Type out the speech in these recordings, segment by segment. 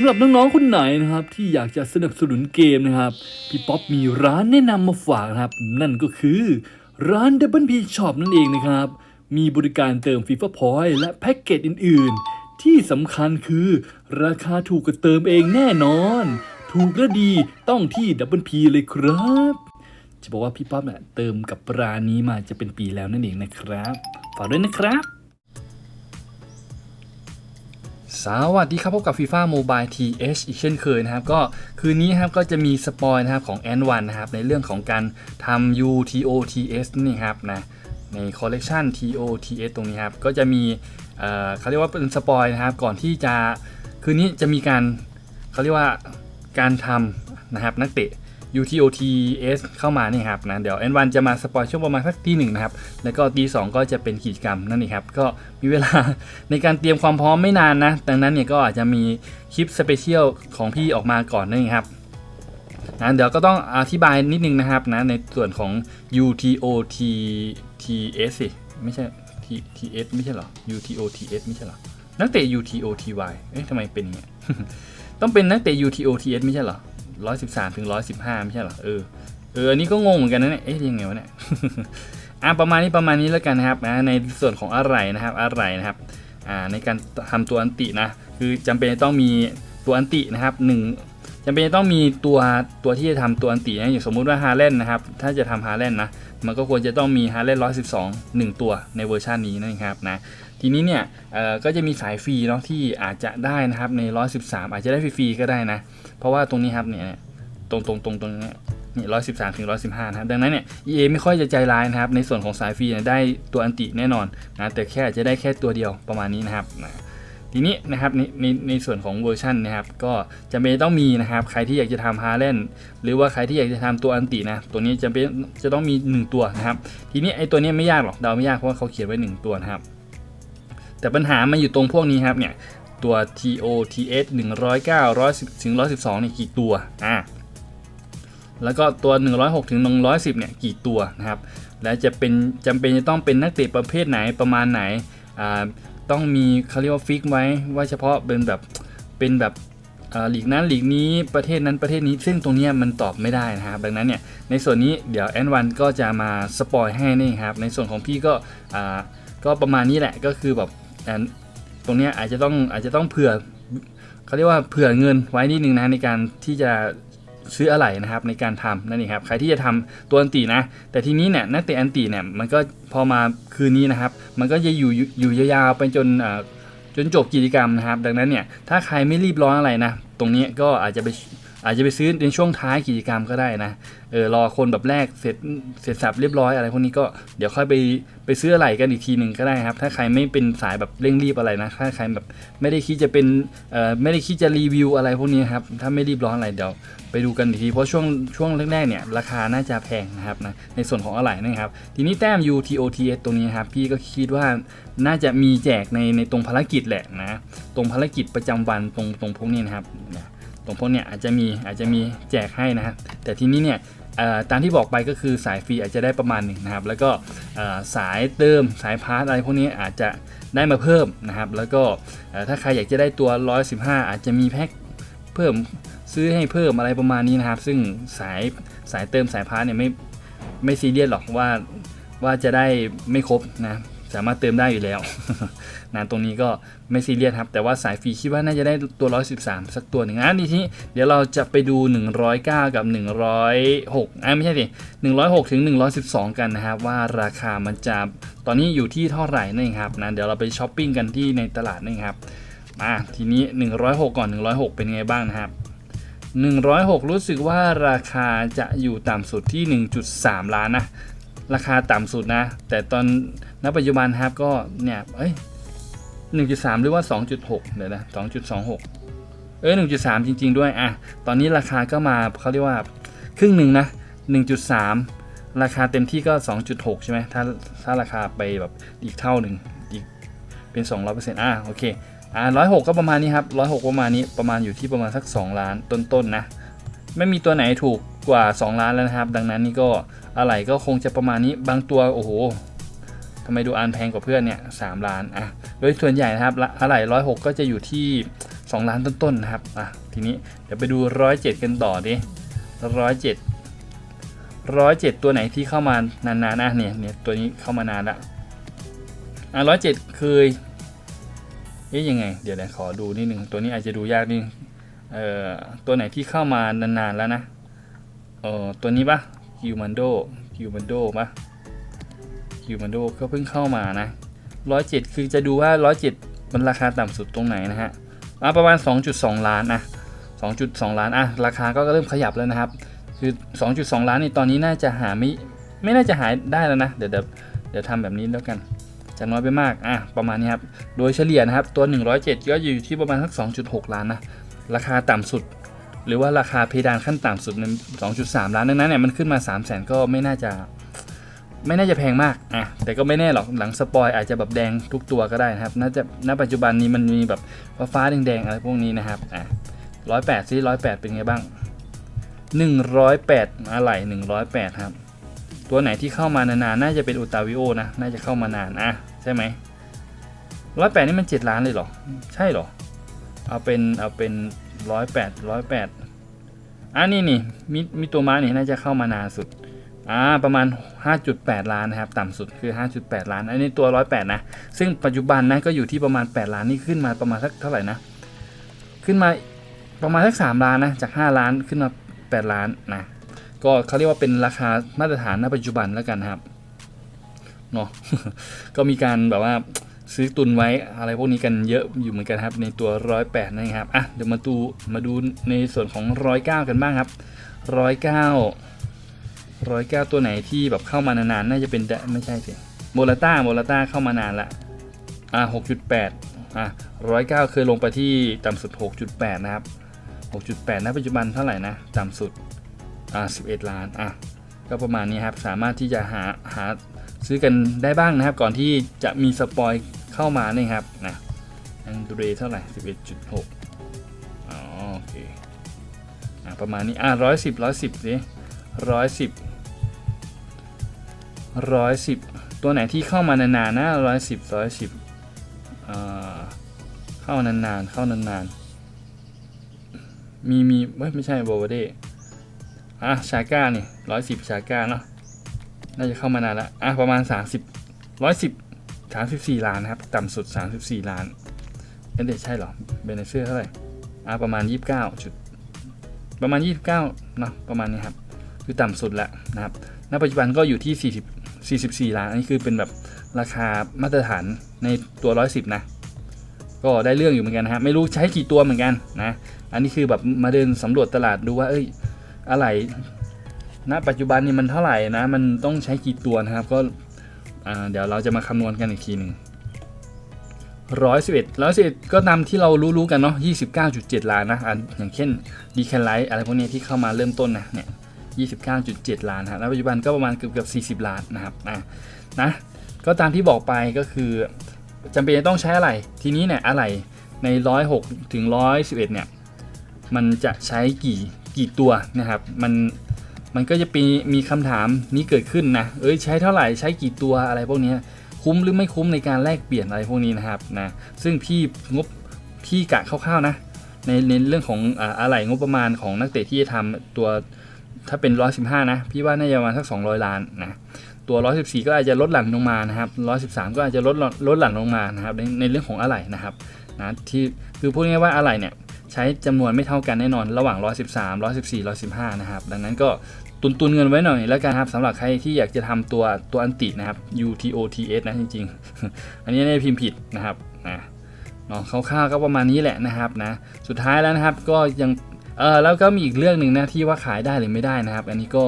ำหรับน้องๆคนไหนนะครับ ที่อยากจะสนับสนุนเกมนะครับ พี่ป๊อปมีร้านแนะนำมาฝากนะครับ นั่นก็คือร้าน Double P Shop นั่นเองนะครับ มีบริการเติม FIFA Point และแพ็กเกจอื่น ๆ ที่สำคัญคือราคาถูกกว่าเติมเองแน่นอน ถูกและดีต้องที่ Double P เลยครับ จะบอกว่าพี่ป๊อปเนี่ยเติมกับร้านนี้มาจะเป็นปีแล้วนั่นเองนะครับ ฝากด้วยนะครับ สวัสดีครับพบกับ FIFA Mobile TH อีกเช่นเคยนะครับ ก็คืนนี้ครับก็จะมีสปอยนะครับของ N1 นะครับ ในเรื่องของการทำ UTOTS นี่ครับนะในคอลเลกชัน TOTS ตรงนี้ครับ ก็จะมีเอ่อเขาเรียกว่าเป็นสปอยนะครับ ก่อนที่จะคืนนี้จะมีการเขาเรียกว่าการทำนะครับนักเตะ UTOTS เข้ามานี่ครับนะเดี๋ยว N1 จะมาสปอยช่วงประมาณสักที่หนึ่งนะครับ แล้วก็ตีสองก็จะเป็นกิจกรรมนั่นเองครับ ก็มีเวลาในการเตรียมความพร้อมไม่นานนะ ดังนั้นเนี่ยก็อาจจะมีคลิปสเปเชียลของพี่ออกมาก่อนนั่นเองครับนะเดี๋ยวก็ต้องอธิบายนิดนึงนะครับนะในส่วนของ UTOTS สิไม่ใช่ T- TS ไม่ใช่เหรอ UTOTS ไม่ใช่เหรอนักเตะ UTOTY เอ๊ะทำไมเป็นอย่างเงี้ยต้องเป็นนักเตะ UTOTS ไม่ใช่เหรอ 113ถึง115ไม่ใช่หรอเออเอออันนี้ก็งงเหมือนกันนะเนี่ยเอ๊ะยังไงวะเนี่ยอ่าประมาณนี้ประมาณนี้แล้วกันนะครับนะในส่วนของอะไรนะครับอะไรนะครับอ่าในการทำตัวอันตินะคือจำเป็นจะต้องมีตัวอันตินะครับหนึ่งจำเป็นจะต้องมีตัวตัวที่จะทำตัวอันตินะอย่างสมมุติว่าฮาเลนนะครับถ้าจะทำฮาเลนนะมันก็ควรจะต้องมีฮาเลน112 1ตัวในเวอร์ชันนี้นะครับนะ ทีนี้เนี่ยก็จะมีสายฟรีเนาะที่อาจจะได้นะครับใน 113 อาจจะได้ฟรีๆก็ได้นะ เพราะว่าตรงนี้ครับเนี่ยตรงตรงตรงตรงนี้นี่ร้อยสิบสามถึงร้อยสิบห้านะครับ ดังนั้นเนี่ย EA ไม่ค่อยจะใจร้ายนะครับ ในส่วนของสายฟรีเนี่ยได้ตัวอันติแน่นอนนะแต่แค่จจะได้แค่ตัวเดียวประมาณนี้นะครับนะทีนี้นะครับในในในส่วนของเวอร์ชันนะครับ ก็จำเป็นต้องมีนะครับ ใครที่อยากจะทำฮาร์เลนหรือว่าใครที่อยากจะทำตัวอันตินะ ตัวนี้จำเป็นจะต้องมี 1 ตัวนะครับ ทีนี้ไอ้ตัวนี้ไม่ยากหรอกเดาไม่ยากเพราะว่าเขาเขียนไว้ 1 ตัวนะครับ แต่ปัญหามันอยู่ตรงพวกนี้ครับเนี่ยตัว TOTS 109 110ถึง112เนี่ยกี่ตัวอ่าแล้วก็ตัว 106ถึง110เนี่ยกี่ตัวนะครับและจะเป็นจำเป็นจะต้องเป็นนักเตะประเภทไหนประมาณไหนอ่าต้องมีเขาเรียกว่าฟิกไว้ว่าเฉพาะเป็นแบบเป็นแบบอ่าหลีกนั้นหลีกนี้ประเทศนั้นประเทศนี้ ซึ่งตรงนี้มันตอบไม่ได้นะครับดังนั้นเนี่ยในส่วนนี้เดี๋ยวแอนวันก็จะมาสปอยให้นี่ครับในส่วนของพี่ก็อ่าก็ประมาณนี้แหละก็คือแบบ ตรงนี้อาจจะต้องอาจจะต้องเผื่อเขาเรียกว่าเผื่อเงินไว้นิดนึงนะในการที่จะซื้ออะไรนะครับในการทำนั่นเองครับใครที่จะทำตัวอันตินะ แต่ทีนี้เนี่ยนักเตะอันติเนี่ยมันก็พอมาคืนนี้นะครับ มันก็จะอยู่อยู่ยยาวๆไปจนจนจบกิจกรรมนะครับ ดังนั้นเนี่ยถ้าใครไม่รีบร้อนอะไรนะ ตรงนี้ก็อาจจะไป อาจจะไปซื้อในช่วงท้ายกิจกรรมก็ได้นะเออรอคนแบบแรกเสร็จเสร็จสับเรียบร้อยอะไรพวกนี้ก็เดี๋ยวค่อยไปไปซื้ออะไรกันอีกทีหนึ่งก็ได้ครับ ถ้าใครไม่เป็นสายแบบเร่งรีบอะไรนะ ถ้าใครแบบไม่ได้คิดจะเป็นเอ่อไม่ได้คิดจะรีวิวอะไรพวกนี้ครับถ้าไม่รีบร้อนอะไรเดี๋ยวไปดูกันอีกที เพราะช่วงช่วงแรกๆเนี่ยราคาน่าจะแพงนะครับนะในส่วนของอะไรนะครับ ทีนี้แต้ม UTOTS ตรงนี้ครับพี่ก็คิดว่าน่าจะมีแจกในในตรงภารกิจแหละนะตรงภารกิจประจำวันตรงตรงพวกนี้นะครับ นะตรงพวกเนี้ยอาจจะมีอาจจะมีแจกให้นะครับแต่ทีนี้เนี่ยตามที่บอกไปก็คือสายฟรีอาจจะได้ประมาณหนึ่งนะครับ แล้วก็สายเติมสายพาร์ทอะไรพวกนี้อาจจะได้มาเพิ่มนะครับ แล้วก็ถ้าใครอยากจะได้ตัว 115 อาจจะมีแพ็คเพิ่มซื้อให้เพิ่มอะไรประมาณนี้นะครับ ซึ่งสายสายเติมสายพาร์ทเนี่ยไม่ไม่ซีเรียสหรอกว่าว่าจะได้ไม่ครบนะ สามารถเติมได้อยู่แล้วนะตรงนี้ก็ไม่ซีเรียสครับ แต่ว่าสายฟรีคิดว่าน่าจะได้ตัว 113 สักตัวหนึ่งอะทีนี้เดี๋ยวเราจะไปดู 109 กับ 106อะไม่ใช่สิ106 ถึง 112 กันนะครับ ว่าราคามันจะตอนนี้อยู่ที่เท่าไหร่นั่นเองครับนะเดี๋ยวเราไปช้อปปิ้งกันที่ในตลาดนั่นครับมาทีนี้ 106 ก่อน 106 เป็นไงบ้างนะครับ 106 รู้สึกว่าราคาจะอยู่ต่ำสุดที่ 1.3 ล้านนะ ราคาต่ำสุดนะ แต่ตอนณปัจจุบันครับก็เนี่ยเอ้ย1.3 หรือว่า 2.6เดี๋ยวนะ2.26 เอ้ย1.3 จริง ๆ ด้วยอะตอนนี้ราคาก็มาเขาเรียกว่าครึ่งหนึ่งนะ 1.3 ราคาเต็มที่ก็ 2.6 ใช่ไหมถ้าถ้าราคาไปแบบอีกเท่าหนึ่งอีกเป็น 200%อะโอเคอ่า106 ก็ประมาณนี้ครับ 106 ประมาณนี้ประมาณอยู่ที่ประมาณสัก 2 ล้านต้นๆนะไม่มีตัวไหนถูก กว่า 2 ล้านแล้วนะครับ ดังนั้นนี่ก็อะไรก็คงจะประมาณนี้บางตัวโอ้โหทำไมดูอันแพงกว่าเพื่อนเนี่ยสล้านอะโดยส่วนใหญ่นะครับละอะไรร้อยหกก็จะอยู่ที่ 2 ล้านต้นๆนะครับอะทีนี้เดี๋ยวไปดู 107 กันต่อดิ107 107ตัวไหนที่เข้ามานานๆนะเนี่ยเนี่ยตัวนี้เข้ามานานละอะ107เคยเอ๊ยยังไง เดี๋ยวเดี๋ยวขอดูนิดนึงตัวนี้อาจจะดูยากนิดนึงเอ่อตัวไหนที่เข้ามานานๆแล้วนะ เออตัวนี้ปะคิวมันโดคิวมันโดปะคิวมันโดก็เพิ่งเข้ามานะ107คือจะดูว่า107มันราคาต่ำสุดตรงไหนนะฮะอะประมาณ 2.2 ล้านนะ2.2 ล้านอะราคาก็เริ่มขยับแล้วนะครับ คือ 2.2 ล้านนี่ตอนนี้น่าจะหาไม่ไม่น่าจะหายได้แล้วนะ เดี๋ยวเดี๋ยวเดี๋ยวทำแบบนี้แล้วกันจะน้อยไปมากอะประมาณนี้ครับ โดยเฉลี่ยนะครับ ตัว 107 ก็อยู่ที่ประมาณสัก 2.6 ล้านนะ ราคาต่ำสุด หรือว่าราคาเพดานขั้นต่ำสุดใน2.3 ล้านดังนั้นเนี่ยมันขึ้นมา 3 0 0 0 0 0 ก็ไม่น่าจะไม่น่าจะแพงมากอะแต่ก็ไม่แน่หรอกหลังสปอยอาจจะแบบแดงทุกตัวก็ได้นะครับ น่าจะณปัจจุบันนี้มันมีแบบฟ้าฟ้าแดงๆอะไรพวกนี้นะครับอะร้อยแปดซิร้อยแปดเป็นไงบ้างหนึ่งร้อยแปดอะไรหนึ่งร้อยแปดครับ ตัวไหนที่เข้ามานานๆ น่าจะเป็นอุตาวิโอนะ น่าจะเข้ามานานอะใช่ไหมร้อยแปดนี่มันเจ็ดล้านเลยเหรอ ใช่เหรอ เอาเป็นเอาเป็นร้อยแปดร้อยแปด อะนี่นี่มีมีตัวม้านี่น่าจะเข้ามานานสุดอ่าประมาณ 5.8 ล้านนะครับต่ำสุดคือ 5.8 ล้าน อันนี้ตัว 108 นะ ซึ่งปัจจุบันนะก็อยู่ที่ประมาณ 8 ล้านนี่ขึ้นมาประมาณสักเท่าไหร่นะ ขึ้นมาประมาณสัก 3 ล้านนะจาก 5 ล้านขึ้นมา 8 ล้านนะก็เขาเรียกว่าเป็นราคามาตรฐานณปัจจุบันแล้วกันครับเนาะก็มีการแบบว่า ซื้อตุนไว้อะไรพวกนี้กันเยอะอยู่เหมือนกันครับ ในตัว 108 นะครับอะเดี๋ยวมาดูมาดูในส่วนของ 109 กันบ้างครับ 109ร้อยเก้าตัวไหนที่แบบเข้ามานานๆ น่าจะเป็นแดไม่ใช่สิโมลาต้าโมลาต้าเข้ามานานละอ่าหกจุดแปดอ่าร้อยเก้าเคยลงไปที่ต่ำสุดหกจุดแปดนะครับหกจุดแปดณปัจจุบันเท่าไหร่นะต่ำสุดอ่าสิบเอ็ดล้านอะก็ประมาณนี้ครับ สามารถที่จะหาหาซื้อกันได้บ้างนะครับ ก่อนที่จะมีสปอย เข้ามานี่ครับนะอังเดรเท่าไหร่สิบเอ็ดจุดหกอ๋อโอเคอ่าประมาณนี้อ่าร้อยสิบร้อยสิบสิร้อยสิบร้อยสิบตัวไหนที่เข้ามานานๆนะร้อยสิบร้อยสิบเข้านานๆเข้านานๆมีมีเว้ยไม่ใช่โบวเดอะชาก้านี่ร้อยสิบชาก้าเนาะน่าจะเข้ามานานล้วอะประมาณสามสิบร้อยสิบ สามสิบสี่ล้านนะครับ ต่ำสุดสามสิบสี่ล้านเอเดใช่หรอ เบนเซอร์เท่าไหร่อะประมาณยี่สิบเก้าจุดประมาณยี่สิบเก้าเนาะประมาณนี้ครับ คือต่ำสุดแล้วนะครับ ณ ปัจจุบันก็อยู่ที่ 40 44 ล้าน อันนี้คือเป็นแบบราคามาตรฐานในตัว 110 นะ ก็ได้เรื่องอยู่เหมือนกันนะฮะ ไม่รู้ใช้กี่ตัวเหมือนกันนะ อันนี้คือแบบมาเดินสำรวจตลาดดูว่า เอ้ย อะไร ณ ปัจจุบันนี่มันเท่าไหร่นะ มันต้องใช้กี่ตัวนะครับ ก็ เดี๋ยวเราจะมาคำนวณกันอีกทีหนึ่งร้อยสิบเอ็ดร้อยสิบก็ตามที่เรารู้ๆกันเนาะยี่สิบเก้าจุดเจ็ดล้านนะอันอย่างเช่นดีแคนไลท์อะไรพวกนี้ที่เข้ามาเริ่มต้นนะเนี่ย29.7ล้านฮะณปัจจุบันก็ประมาณเกือบเกือบ40ล้านนะครับนะนะก็ตามที่บอกไปก็คือจำเป็นจะต้องใช้อะไร ทีนี้เนี่ยอะไรใน106ถึง111เนี่ยมันจะใช้กี่กี่ตัวนะครับ มัน มันก็จะมีมีคำถามนี้เกิดขึ้นนะ เอ้ยใช้เท่าไหร่ใช้กี่ตัวอะไรพวกนี้คุ้มหรือไม่คุ้มในการแลกเปลี่ยนอะไรพวกนี้นะครับนะซึ่งพี่งบพี่กะคร่าวๆนะในในเรื่องของอะไรงบประมาณของนักเตะที่จะทำตัวถ้าเป็น 115 นะ พี่ว่าน่าจะประมาณสัก 200 ล้านนะตัว 114 ก็อาจจะลดหลั่นลงมานะครับ113 ก็อาจจะลดลดหลั่นลงมานะครับในในเรื่องของอะไหล่นะครับนะที่คือพูดง่ายๆว่าอะไหล่เนี่ยใช้จำนวนไม่เท่ากันแน่นอนระหว่าง 113 114 115 นะครับ ดังนั้นก็ ตุนตุนเงินไว้หน่อยแล้วกันครับสำหรับใครที่อยากจะทำตัวตัวอันตินะครับ UTOTS นะจริง ๆ อันนี้ได้พิมพ์ผิดนะครับนะเนาะคร่าวๆก็ประมาณนี้แหละนะครับนะสุดท้ายแล้วนะครับก็ยังเออแล้วก็มีอีกเรื่องหนึ่งนะที่ว่าขายได้หรือไม่ได้นะครับ อันนี้ก็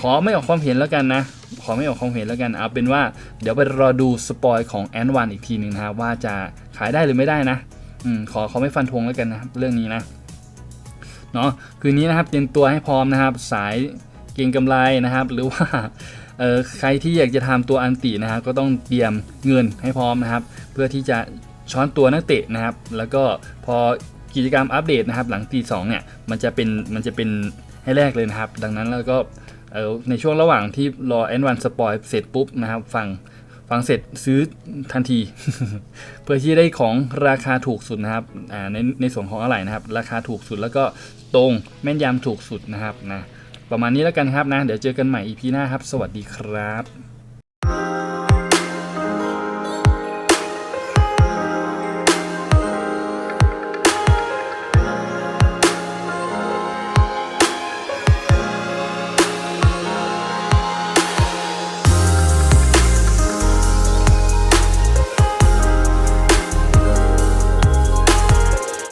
ขอไม่ออกความเห็นแล้วกันนะขอไม่ออกความเห็นแล้วกันเอาเป็นว่าเดี๋ยวไปรอดูสปอยของแอนวันอีกทีหนึ่งนะครับว่าจะขายได้หรือไม่ได้นะอืมขอขอไม่ฟันธงแล้วกันนะเรื่องนี้นะ เนาะคืนนี้นะครับเตรียมตัวให้พร้อมนะครับ สายเก็งกำไรนะครับ หรือว่าเออใครที่อยากจะทำตัวอันตินะครับก็ต้องเตรียมเงินให้พร้อมนะครับ เพื่อที่จะช้อนตัวนักเตะนะครับ แล้วก็พอกิจกรรมอัปเดตนะครับ หลังตีสองเนี่ยมันจะเป็นมันจะเป็นให้แรกเลยนะครับ ดังนั้นแล้วก็ในช่วงระหว่างที่รอแอนวันสปอยเสร็จปุ๊บนะครับ ฟัง ฟังเสร็จซื้อทันที เพื่อที่ได้ของราคาถูกสุดนะครับในในส่วนของอะไรนะครับ ราคาถูกสุดแล้วก็ตรงแม่นยำถูกสุดนะครับนะประมาณนี้แล้วกันครับนะ เดี๋ยวเจอกันใหม่ EP หน้าครับ สวัสดีครับ